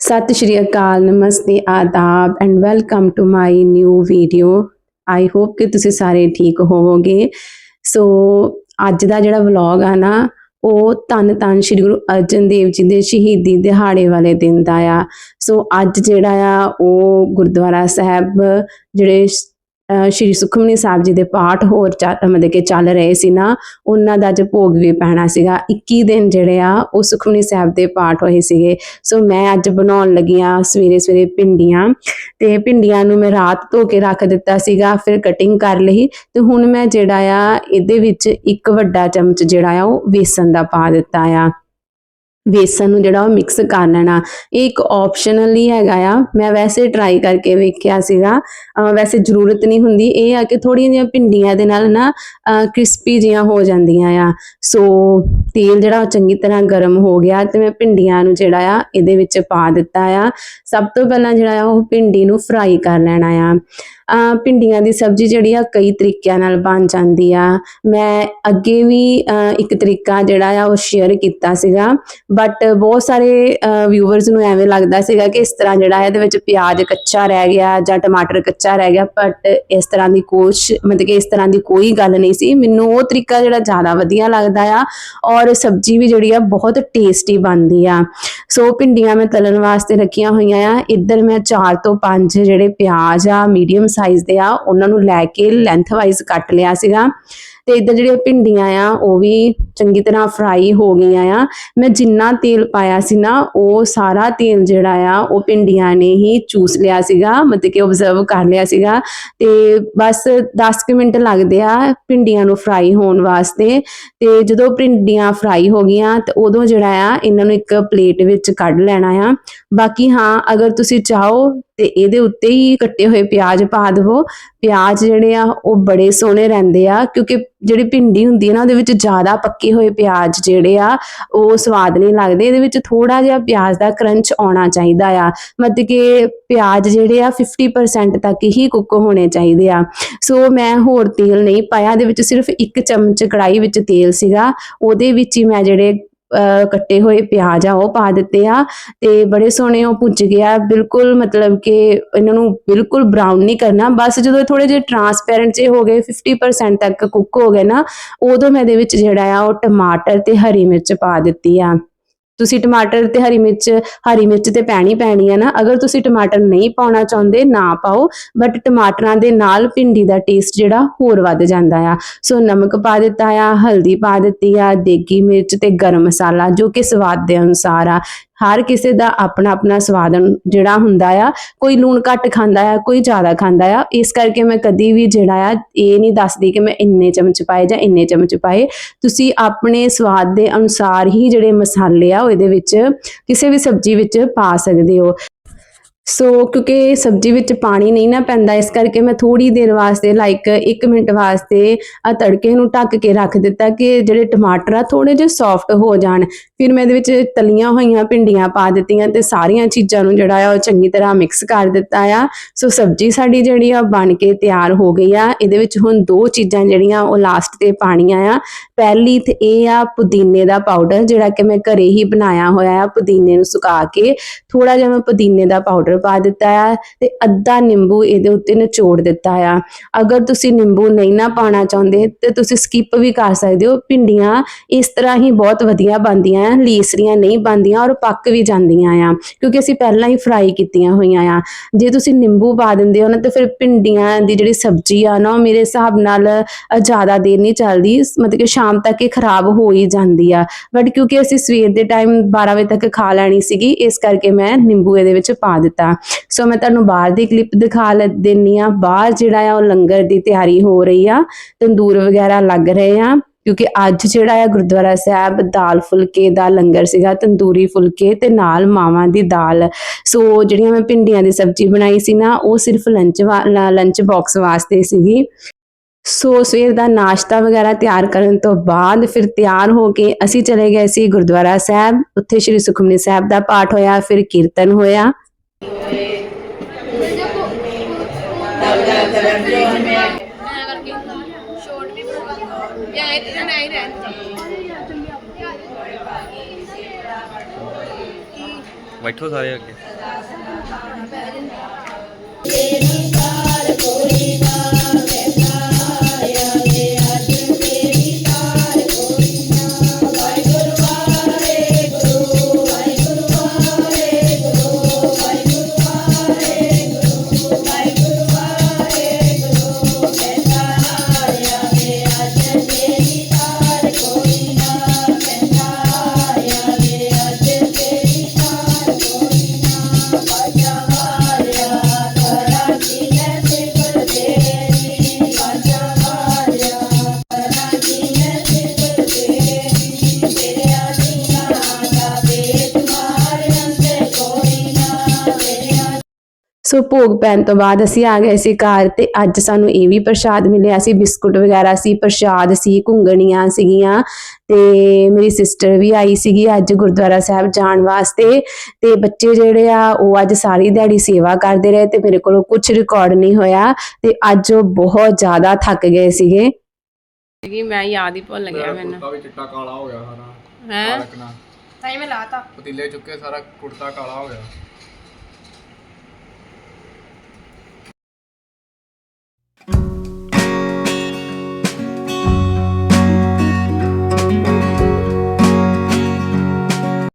ਸਤਿ ਸ਼੍ਰੀ ਅਕਾਲ, ਨਮਸਤੇ, ਆਦਾਬ and welcome to my new video I hope ਕਿ ਤੁਸੀਂ ਸਾਰੇ ਠੀਕ ਹੋਵੋਗੇ। ਸੋ ਅੱਜ ਦਾ ਜਿਹੜਾ ਵਲੌਗ ਆ ਨਾ, ਉਹ ਧੰਨ ਧੰਨ ਸ਼੍ਰੀ ਗੁਰੂ ਅਰਜਨ ਦੇਵ ਜੀ ਦੇ ਸ਼ਹੀਦੀ ਦਿਹਾੜੇ ਵਾਲੇ ਦਿਨ ਦਾ ਆ। ਸੋ ਅੱਜ ਜਿਹੜਾ ਆ, ਉਹ ਗੁਰਦੁਆਰਾ ਸਾਹਿਬ ਜਿਹੜੇ ਸ਼੍ਰੀ ਸੁਖਮਨੀ ਸਾਹਿਬ ਜੀ ਦੇ ਪਾਠ ਹੋਰ ਚੱਲ- ਮਤਲਬ ਕਿ ਚੱਲ ਰਹੇ ਸੀ ਨਾ, ਉਹਨਾਂ ਦਾ ਅੱਜ ਭੋਗ ਵੀ ਪੈਣਾ ਸੀਗਾ। 21 ਦਿਨ ਜਿਹੜੇ ਆ, ਉਹ ਸੁਖਮਨੀ ਸਾਹਿਬ ਦੇ ਪਾਠ ਹੋਏ ਸੀਗੇ। ਸੋ ਮੈਂ ਅੱਜ ਬਣਾਉਣ ਲੱਗੀ ਆ ਸਵੇਰੇ ਸਵੇਰੇ ਭਿੰਡੀਆਂ ਤੇ ਭਿੰਡੀਆਂ ਨੂੰ ਮੈਂ ਰਾਤ ਧੋ ਕੇ ਰੱਖ ਦਿੱਤਾ ਸੀਗਾ, ਫਿਰ ਕਟਿੰਗ ਕਰ ਲਈ ਤੇ ਹੁਣ ਮੈਂ ਜਿਹੜਾ ਆ, ਇਹਦੇ ਵਿੱਚ ਇੱਕ ਵੱਡਾ ਚਮਚ ਜਿਹੜਾ ਆ, ਉਹ ਵੇਸਣ ਦਾ ਪਾ ਦਿੱਤਾ ਆ। ਵੇਸਣ ਨੂੰ ਜਿਹੜਾ ਉਹ ਮਿਕਸ ਕਰ ਲੈਣਾ। ਇਹ ਇੱਕ ਆਪਸ਼ਨਲ ਹੀ ਹੈਗਾ ਆ। ਮੈਂ ਵੈਸੇ ਟਰਾਈ ਕਰਕੇ ਵੇਖਿਆ ਸੀਗਾ। ਵੈਸੇ ਜ਼ਰੂਰਤ ਨਹੀਂ ਹੁੰਦੀ। ਇਹ ਆ ਕਿ ਥੋੜੀਆਂ ਜਿਹੀਆਂ ਭਿੰਡੀਆਂ ਦੇ ਨਾਲ ਨਾ ਕ੍ਰਿਸਪੀ ਜੀਆਂ ਹੋ ਜਾਂਦੀਆਂ ਆ। ਸੋ ਤੇਲ ਜਿਹੜਾ ਉਹ ਚੰਗੀ ਤਰ੍ਹਾਂ ਗਰਮ ਹੋ ਗਿਆ ਤੇ ਮੈਂ ਭਿੰਡੀਆਂ ਨੂੰ ਜਿਹੜਾ ਆ, ਇਹਦੇ ਵਿੱਚ ਪਾ ਦਿੱਤਾ ਆ। ਸਭ ਤੋਂ ਪਹਿਲਾਂ ਜਿਹੜਾ ਆ, ਉਹ ਭਿੰਡੀ ਨੂੰ ਫਰਾਈ ਕਰ ਲੈਣਾ ਆ। ਅਹ ਭਿੰਡੀਆਂ ਦੀ ਸਬਜ਼ੀ ਜਿਹੜੀ ਆ, ਕਈ ਤਰੀਕਿਆਂ ਨਾਲ ਬਣ ਜਾਂਦੀ ਆ। ਮੈਂ ਅੱਗੇ ਵੀ ਇੱਕ ਤਰੀਕਾ ਜਿਹੜਾ ਆ, ਉਹ ਸ਼ੇਅਰ ਕੀਤਾ ਸੀਗਾ। ਬਟ ਬਹੁਤ ਸਾਰੇ ਵਿਊਵਰਸ ਨੂੰ ਐਵੇਂ ਲੱਗਦਾ ਸੀਗਾ ਕਿ ਇਸ ਤਰ੍ਹਾਂ ਜਿਹੜਾ ਹੈ ਇਹਦੇ ਵਿੱਚ ਪਿਆਜ਼ ਕੱਚਾ ਰਹਿ ਗਿਆ ਜਾਂ ਟਮਾਟਰ ਕੱਚਾ ਰਹਿ ਗਿਆ ਬਟ ਇਸ ਤਰ੍ਹਾਂ ਦੀ ਕੋਸ਼ ਮਤਲਬ ਕਿ ਇਸ ਤਰ੍ਹਾਂ ਦੀ ਕੋਈ ਗੱਲ ਨਹੀਂ ਸੀ। ਮੈਨੂੰ ਉਹ ਤਰੀਕਾ ਜਿਹੜਾ ਜ਼ਿਆਦਾ ਵਧੀਆ ਲੱਗਦਾ ਆ ਔਰ ਸਬਜ਼ੀ ਵੀ ਜਿਹੜੀ ਆ ਬਹੁਤ ਟੇਸਟੀ ਬਣਦੀ ਆ। ਸੋ ਭਿੰਡੀਆਂ ਮੈਂ ਤਲਣ ਵਾਸਤੇ ਰੱਖੀਆਂ ਹੋਈਆਂ ਆ। ਇੱਧਰ ਮੈਂ 4 ਤੋਂ 5 ਜਿਹੜੇ ਪਿਆਜ਼ ਆ ਮੀਡੀਅਮ ਸਾਈਜ਼ ਦੇ ਆ, ਉਹਨਾਂ ਨੂੰ ਲੈ ਕੇ ਲੈਂਥ ਵਾਈਜ਼ ਕੱਟ ਲਿਆ ਸੀਗਾ। ਤੇ ਇੱਧਰ ਜਿਹੜੀਆਂ ਭਿੰਡੀਆਂ ਆ, ਉਹ ਵੀ ਚੰਗੀ ਤਰ੍ਹਾਂ ਫਰਾਈ ਹੋ ਗਈਆਂ ਆ। ਮੈਂ ਜਿੰਨਾ ਤੇਲ ਪਾਇਆ ਸੀ ਨਾ, ਉਹ ਸਾਰਾ ਤੇਲ ਜਿਹੜਾ ਆ, ਉਹ ਭਿੰਡੀਆਂ ਨੇ ਹੀ ਚੂਸ ਲਿਆ ਸੀਗਾ, ਮਤਲਬ ਕਿ ਆਬਜ਼ਰਵ ਕਰ ਲਿਆ ਸੀਗਾ। ਤੇ ਬਸ 10 ਕੁ ਮਿੰਟ ਲੱਗਦੇ ਆ ਭਿੰਡੀਆਂ ਨੂੰ ਫਰਾਈ ਹੋਣ ਵਾਸਤੇ। ਤੇ ਜਦੋਂ ਭਿੰਡੀਆਂ ਫਰਾਈ ਹੋ ਗਈਆਂ, ਤੇ ਉਦੋਂ ਜਿਹੜਾ ਆ, ਇਹਨਾਂ ਨੂੰ ਇੱਕ ਪਲੇਟ ਵਿੱਚ ਕੱਢ ਲੈਣਾ ਆ। ਬਾਕੀ ਹਾਂ, ਅਗਰ ਤੁਸੀਂ ਚਾਹੋ ਤੇ ਇਹਦੇ ਉੱਤੇ ਹੀ ਕੱਟੇ ਹੋਏ ਪਿਆਜ਼ ਪਾ ਦਿਵੋ। ਪਿਆਜ਼ ਜਿਹੜੇ ਆ, ਉਹ ਬੜੇ ਸੋਹਣੇ ਰਹਿੰਦੇ ਆ, ਕਿਉਂਕਿ ਜਿਹੜੀ ਭਿੰਡੀ ਹੁੰਦੀ ਹੈ ਨਾ, ਉਹਦੇ ਵਿੱਚ ਜ਼ਿਆਦਾ ਪੱਕੇ ਹੋਏ ਪਿਆਜ਼ ਜਿਹੜੇ ਆ, ਉਹ ਸਵਾਦ ਨਹੀਂ ਲੱਗਦੇ। ਇਹਦੇ ਵਿੱਚ ਥੋੜਾ ਜਿਹਾ ਪਿਆਜ਼ ਦਾ ਕਰੰਚ ਆਉਣਾ ਚਾਹੀਦਾ ਆ। ਮਤਲਬ ਕਿ ਪਿਆਜ਼ ਜਿਹੜੇ ਆ 50% ਤੱਕ ਹੀ ਕੁੱਕ ਹੋਣੇ ਚਾਹੀਦੇ ਆ। ਸੋ ਮੈਂ ਹੋਰ ਤੇਲ ਨਹੀਂ ਪਾਇਆ। ਇਹਦੇ ਵਿੱਚ ਸਿਰਫ ਇੱਕ ਚਮਚ ਕੜਾਈ ਵਿੱਚ ਤੇਲ ਸੀਗਾ। ਉਹਦੇ ਵਿੱਚ ਹੀ ਮੈਂ ਜਿਹੜੇ ਕੱਟੇ ਹੋਏ ਪਿਆਜ਼ ਆ, ਉਹ ਪਾ ਦਿੱਤੇ ਆ ਤੇ ਬੜੇ ਸੋਹਣੇ ਉਹ ਭੁੱਜ ਗਿਆ ਬਿਲਕੁਲ ਮਤਲਬ ਕਿ ਇਹਨਾਂ ਨੂੰ ਬਿਲਕੁਲ ਬਰਾਊਨ ਨਹੀਂ ਕਰਨਾ। ਬਸ ਜਦੋਂ ਥੋੜੇ ਜਿਹੇ ਟਰਾਂਸਪੇਰੈਂਟ ਜੇ ਹੋ ਗਏ 50% ਤੱਕ ਕੁੱਕ ਹੋ ਗਏ ਨਾ, ਉਦੋਂ ਮੈਂ ਇਹਦੇ ਵਿੱਚ ਜਿਹੜਾ ਆ, ਉਹ ਟਮਾਟਰ ਤੇ ਹਰੀ ਮਿਰਚ ਪਾ ਦਿੱਤੀ ਆ। ਤੁਸੀਂ ਟਮਾਟਰ ਤੇ ਹਰੀ ਮਿਰਚ ਹਰੀ ਮਿਰਚ ਤੇ ਪੈਣੀ ਪੈਣੀ ਆ ਨਾ, ਅਗਰ ਤੁਸੀਂ ਟਮਾਟਰ ਨਹੀਂ ਪਾਉਣਾ ਚਾਹੁੰਦੇ, ਨਾ ਪਾਓ ਬਟ ਟਮਾਟਰਾਂ ਦੇ ਨਾਲ ਭਿੰਡੀ ਦਾ ਟੇਸਟ ਜਿਹੜਾ ਹੋਰ ਵੱਧ ਜਾਂਦਾ ਆ। ਸੋ ਨਮਕ ਪਾ ਦਿੱਤਾ ਆ, ਹਲਦੀ ਪਾ ਦਿੱਤੀ ਆ, ਦੇਗੀ ਮਿਰਚ ਤੇ ਗਰਮ ਮਸਾਲਾ ਜੋ ਕਿ ਸਵਾਦ ਦੇ ਅਨੁਸਾਰ ਆ। ਹਰ ਕਿਸੇ ਦਾ ਆਪਣਾ ਆਪਣਾ ਸਵਾਦ ਜਿਹੜਾ ਹੁੰਦਾ ਆ, ਕੋਈ ਲੂਣ ਘੱਟ ਖਾਂਦਾ ਆ, ਕੋਈ ਜ਼ਿਆਦਾ ਖਾਂਦਾ ਆ, ਇਸ ਕਰਕੇ ਮੈਂ ਕਦੀ ਵੀ ਜਿਹੜਾ ਆ, ਇਹ ਨਹੀਂ ਦੱਸਦੀ ਕਿ ਮੈਂ ਇੰਨੇ ਚਮਚ ਪਾਏ ਜਾਂ ਇੰਨੇ ਚਮਚ ਪਾਏ। ਤੁਸੀਂ ਆਪਣੇ ਸਵਾਦ ਦੇ ਅਨੁਸਾਰ ਹੀ ਜਿਹੜੇ ਮਸਾਲੇ ਆ ਉਹ ਇਹਦੇ ਵਿੱਚ ਕਿਸੇ ਵੀ ਸਬਜ਼ੀ ਵਿੱਚ ਪਾ ਸਕਦੇ ਹੋ। ਸੋ ਕਿਉਂਕਿ ਸਬਜ਼ੀ ਵਿੱਚ ਪਾਣੀ ਨਹੀਂ ਨਾ ਪੈਂਦਾ, ਇਸ ਕਰਕੇ ਮੈਂ ਥੋੜੀ ਦੇਰ ਵਾਸਤੇ ਲਾਈਕ 1 ਮਿੰਟ ਵਾਸਤੇ ਆ ਤੜਕੇ ਨੂੰ ਢੱਕ ਕੇ ਰੱਖ ਦਿੱਤਾ ਕਿ ਜਿਹੜੇ ਟਮਾਟਰ ਆ ਥੋੜੇ ਜਿਹੇ ਸੌਫਟ ਹੋ ਜਾਣ। ਫਿਰ ਮੈਂ ਇਹਦੇ ਵਿੱਚ ਤਲੀਆਂ ਹੋਈਆਂ ਭਿੰਡੀਆਂ ਪਾ ਦਿੱਤੀਆਂ ਤੇ ਸਾਰੀਆਂ ਚੀਜ਼ਾਂ ਨੂੰ ਜਿਹੜਾ ਆ ਉਹ ਚੰਗੀ ਤਰ੍ਹਾਂ ਮਿਕਸ ਕਰ ਦਿੱਤਾ ਆ। ਸੋ ਸਬਜ਼ੀ ਸਾਡੀ ਜਿਹੜੀ ਆ ਬਣ ਕੇ ਤਿਆਰ ਹੋ ਗਈ ਆ। ਇਹਦੇ ਵਿੱਚ ਹੁਣ ਦੋ ਚੀਜ਼ਾਂ ਜਿਹੜੀਆਂ ਉਹ ਲਾਸਟ ਤੇ ਪਾਣੀਆਂ ਆ। ਪਹਿਲੀ ਤੇ ਇਹ ਆ ਪੁਦੀਨੇ ਦਾ ਪਾਊਡਰ ਜਿਹੜਾ ਕਿ ਮੈਂ ਘਰੇ ਹੀ ਬਣਾਇਆ ਹੋਇਆ ਆ ਪੁਦੀਨੇ ਨੂੰ ਸੁਕਾ ਕੇ। ਥੋੜਾ ਜਿਹਾ ਮੈਂ ਪੁਦੀਨੇ ਦਾ ਪਾਊਡਰ ਪਾ ਦਿੱਤਾ ਆ ਤੇ ਅੱਧਾ ਨਿੰਬੂ ਇਹਦੇ ਉੱਤੇ ਨਿਚੋੜ ਦਿੱਤਾ ਆ। ਅਗਰ ਤੁਸੀਂ ਨਿੰਬੂ ਨਹੀਂ ਨਾ ਪਾਉਣਾ ਚਾਹੁੰਦੇ ਤੇ ਤੁਸੀਂ ਸਕਿਪ ਵੀ ਕਰ ਸਕਦੇ ਹੋ। ਭਿੰਡੀਆਂ ਇਸ ਤਰ੍ਹਾਂ ਹੀ ਬਹੁਤ ਵਧੀਆ ਬਣਦੀਆਂ ਆ ਲੀਸਰੀਆਂ ਨਹੀਂ ਬਣਦੀਆਂ ਔਰ ਪੱਕ ਵੀ ਜਾਂਦੀਆਂ ਆ, ਕਿਉਂਕਿ ਅਸੀਂ ਪਹਿਲਾਂ ਹੀ ਫਰਾਈ ਕੀਤੀਆਂ ਹੋਈਆਂ ਆ। ਜੇ ਤੁਸੀਂ ਨਿੰਬੂ ਪਾ ਦਿੰਦੇ ਹੋ ਨਾ, ਤੇ ਫਿਰ ਭਿੰਡੀਆਂ ਦੀ ਜਿਹੜੀ ਸਬਜ਼ੀ ਆ ਨਾ, ਉਹ ਮੇਰੇ ਹਿਸਾਬ ਨਾਲ ਜ਼ਿਆਦਾ ਦੇਰ ਨਹੀਂ ਚੱਲਦੀ, ਮਤਲਬ ਕਿ ਸ਼ਾਮ ਤੱਕ ਇਹ ਖਰਾਬ ਹੋ ਹੀ ਜਾਂਦੀ ਆ। ਬਟ ਕਿਉਂਕਿ ਅਸੀਂ ਸਵੇਰ ਦੇ ਟਾਈਮ 12 ਵਜੇ ਤੱਕ ਖਾ ਲੈਣੀ ਸੀਗੀ, ਇਸ ਕਰਕੇ ਮੈਂ ਨਿੰਬੂ ਇਹਦੇ ਵਿੱਚ ਪਾ ਦਿੱਤਾ। ਸੋ ਮੈਂ ਤੁਹਾਨੂੰ ਬਾਹਰ ਦੀ ਕਲਿੱਪ ਦਿਖਾ ਲ, ਦਿੰਨੀ ਆ। ਬਾਹਰ ਜਿਹੜਾ ਆ ਉਹ ਲੰਗਰ ਦੀ ਤਿਆਰੀ ਹੋ ਰਹੀ ਆ, ਤੰਦੂਰ ਵਗੈਰਾ ਲੱਗ ਰਹੇ ਆ। ਕਿਉਂਕਿ ਅੱਜ ਜਿਹੜਾ ਆ ਗੁਰਦੁਆਰਾ ਸਾਹਿਬ ਦਾਲ ਫੁਲਕੇ ਦਾ ਲੰਗਰ ਸੀਗਾ, ਤੰਦੂਰੀ ਫੁਲਕੇ ਤੇ ਨਾਲ ਮਾਵਾਂ ਦੀ ਦਾਲ। ਸੋ ਜਿਹੜੀਆਂ ਮੈਂ ਭਿੰਡੀਆਂ ਦੀ ਸਬਜ਼ੀ ਬਣਾਈ ਸੀ ਨਾ, ਉਹ ਸਿਰਫ ਲੰਚ ਲੰਚ ਬਾਕਸ ਵਾਸਤੇ ਸੀਗੀ। ਸੋ ਸਵੇਰ ਦਾ ਨਾਸ਼ਤਾ ਵਗੈਰਾ ਤਿਆਰ ਕਰਨ ਤੋਂ ਬਾਅਦ ਫਿਰ ਤਿਆਰ ਹੋ ਕੇ ਅਸੀਂ ਚਲੇ ਗਏ ਸੀ ਗੁਰਦੁਆਰਾ ਸਾਹਿਬ। ਉੱਥੇ ਸ੍ਰੀ ਸੁਖਮਨੀ ਸਾਹਿਬ ਦਾ ਪਾਠ ਹੋਇਆ, ਫਿਰ ਕੀਰਤਨ ਹੋਇਆ। ਬੈਠੋ ਸਾਰੇ ਅੱਗੇ। ਸੋ ਭੋਗ ਪੈਣ ਤੋਂ ਬਾਅਦ ਅਸੀਂ ਆ ਗਏ ਸੀ ਘਰ ਤੇ ਅੱਜ ਸਾਨੂੰ ਇਹ ਵੀ ਪ੍ਰਸ਼ਾਦ ਮਿਲਿਆ ਸੀ ਬਿਸਕੁਟ ਵਗੈਰਾ ਸੀ ਪ੍ਰਸ਼ਾਦ ਸੀ ਘੁੰਗਣੀਆਂ ਸੀਗੀਆਂ ਤੇ ਮੇਰੀ ਸਿਸਟਰ ਵੀ ਆਈ ਸੀਗੀ ਅੱਜ ਗੁਰਦੁਆਰਾ ਸਾਹਿਬ ਜਾਣ ਵਾਸਤੇ ਤੇ ਬੱਚੇ ਜਿਹੜੇ ਆ ਉਹ ਅੱਜ ਸਾਰੀ ਦਿਹਾੜੀ ਸੇਵਾ ਕਰਦੇ ਰਹੇ ਤੇ ਮੇਰੇ ਕੋਲੋਂ ਕੁਝ ਰਿਕਾਰਡ ਨਹੀਂ ਹੋਇਆ ਤੇ ਅੱਜ ਉਹ ਬਹੁਤ ਜ਼ਿਆਦਾ ਥੱਕ ਗਏ ਸੀਗੇ। ਕਿ ਮੈਂ ਯਾਦ ਹੀ ਭੁੱਲ ਗਿਆ ਮੈਨੂੰ। ਕੁੜਤਾ ਵੀ ਚਿੱਟਾ ਕਾਲਾ ਹੋ ਗਿਆ ਸਾਰਾ ਹੈ? ਨਾਲ ਤਾਈ ਮੈਂ ਲਾਤਾ। ਪਤੀਲੇ ਚੁੱਕੇ ਸਾਰਾ ਕੁੜਤਾ ਕਾਲਾ ਹੋ ਗਿਆ।